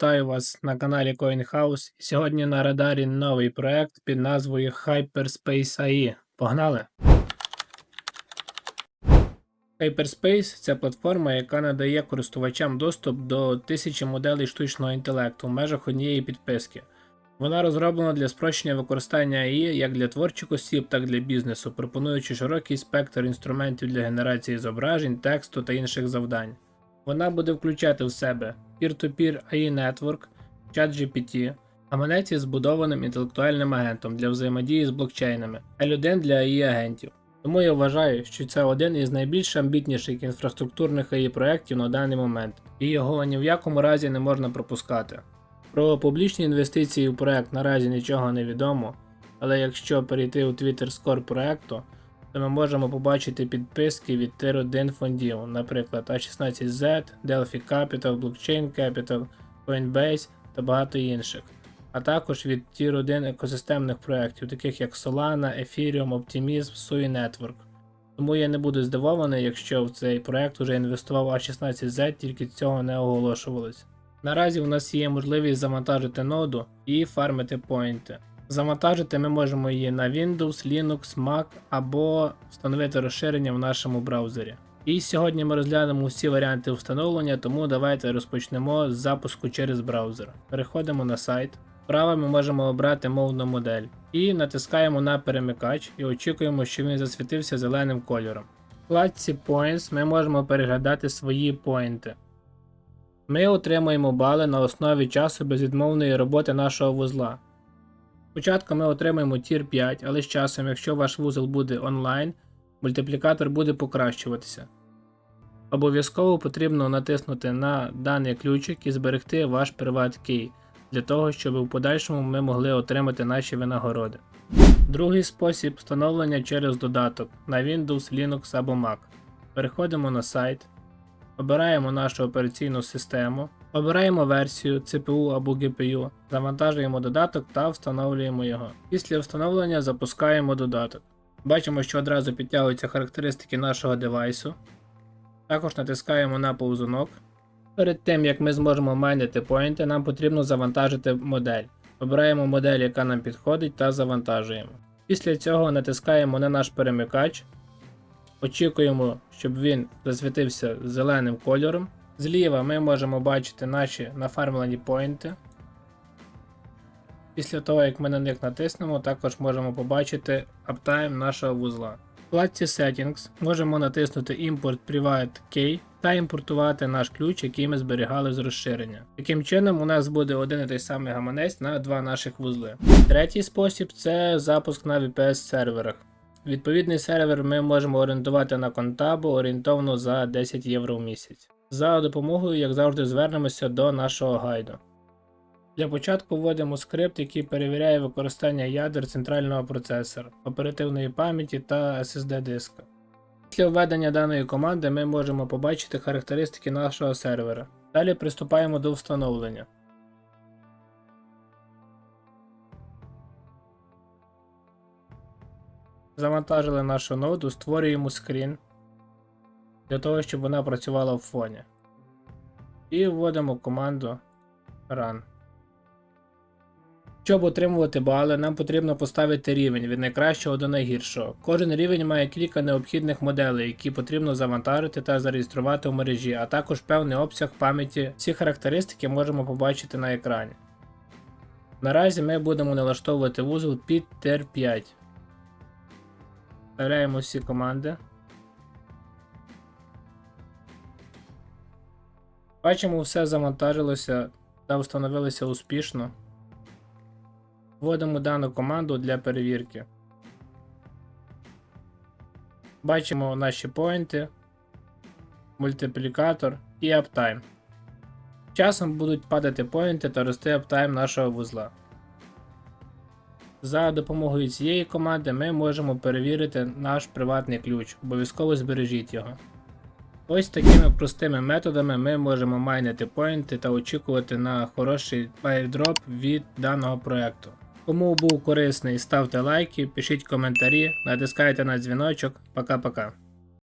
Вітаю вас на каналі CoinHouse. Сьогодні на радарі новий проект під назвою Hyperspace AI. Погнали! Hyperspace це платформа, яка надає користувачам доступ до тисячі моделей штучного інтелекту в межах однієї підписки. Вона розроблена для спрощення використання AI як для творчих осіб, так і для бізнесу, пропонуючи широкий спектр інструментів для генерації зображень, тексту та інших завдань. Вона буде включати в себе Peer-to-Peer AI Network, ChatGPT, гаманець із збудованим інтелектуальним агентом для взаємодії з блокчейнами, L1 для AI агентів. Тому я вважаю, що це один із найбільш амбітніших інфраструктурних AI проєктів на даний момент, і його ні в якому разі не можна пропускати. Про публічні інвестиції в проект наразі нічого не відомо, але якщо перейти у Twitter Score проекту, то ми можемо побачити підписки від Tier 1 фондів, наприклад A16Z, Delphi Capital, Blockchain Capital, Coinbase та багато інших, а також від Tier 1 екосистемних проєктів, таких як Solana, Ethereum, Optimism, Sui Network. Тому я не буду здивований, якщо в цей проект уже інвестував A16Z, тільки цього не оголошувалось. Наразі у нас є можливість завантажити ноду і фармити поінти. Завантажити ми можемо її на Windows, Linux, Mac або встановити розширення в нашому браузері. І сьогодні ми розглянемо усі варіанти встановлення, тому давайте розпочнемо з запуску через браузер. Переходимо на сайт. Вправо ми можемо обрати мовну модель і натискаємо на перемикач і очікуємо, що він засвітився зеленим кольором. В вкладці Points ми можемо переглядати свої поінти. Ми отримуємо бали на основі часу безвідмовної роботи нашого вузла. Спочатку ми отримаємо Tier 5, але з часом, якщо ваш вузол буде онлайн, мультиплікатор буде покращуватися. Обов'язково потрібно натиснути на даний ключик і зберегти ваш приват кей для того, щоб у подальшому ми могли отримати наші винагороди. Другий спосіб встановлення через додаток на Windows, Linux або Mac. Переходимо на сайт, обираємо нашу операційну систему, обираємо версію CPU або GPU, завантажуємо додаток та встановлюємо його. Після встановлення запускаємо додаток. Бачимо, що одразу підтягуються характеристики нашого девайсу. Також натискаємо на повзунок. Перед тим як ми зможемо майнити поінти, нам потрібно завантажити модель. Обираємо модель, яка нам підходить, та завантажуємо. Після цього натискаємо на наш перемикач. Очікуємо, щоб він засвітився зеленим кольором. Зліва ми можемо бачити наші нафармлені поінти. Після того, як ми на них натиснемо, також можемо побачити аптайм нашого вузла. В вкладці Settings можемо натиснути Import Private Key та імпортувати наш ключ, який ми зберігали з розширення. Таким чином, у нас буде один і той самий гаманець на два наших вузли. Третій спосіб це запуск на VPS серверах. Відповідний сервер ми можемо орієнтувати на контабу орієнтовно за 10 євро в місяць. За допомогою, як завжди, звернемося до нашого гайду. Для початку вводимо скрипт, який перевіряє використання ядер центрального процесора, оперативної пам'яті та SSD диска. Після введення даної команди ми можемо побачити характеристики нашого сервера. Далі приступаємо до встановлення. Завантажили нашу ноду, створюємо скрін для того, щоб вона працювала в фоні. І вводимо команду Run. Щоб отримувати бали, нам потрібно поставити рівень від найкращого до найгіршого. Кожен рівень має кілька необхідних моделей, які потрібно завантажити та зареєструвати в мережі, а також певний обсяг пам'яті. Ці характеристики можемо побачити на екрані. Наразі ми будемо налаштовувати вузол під TER 5. Вставляємо всі команди. Бачимо, все завантажилося та встановилося успішно. Вводимо дану команду для перевірки. Бачимо наші поінти, мультиплікатор і аптайм. Часом будуть падати поінти та рости аптайм нашого вузла. За допомогою цієї команди ми можемо перевірити наш приватний ключ, обов'язково збережіть його. Ось такими простими методами ми можемо майнити поінти та очікувати на хороший пайдроп від даного проекту. Кому був корисний, ставте лайки, пишіть коментарі, натискайте на дзвіночок. Пока-пока.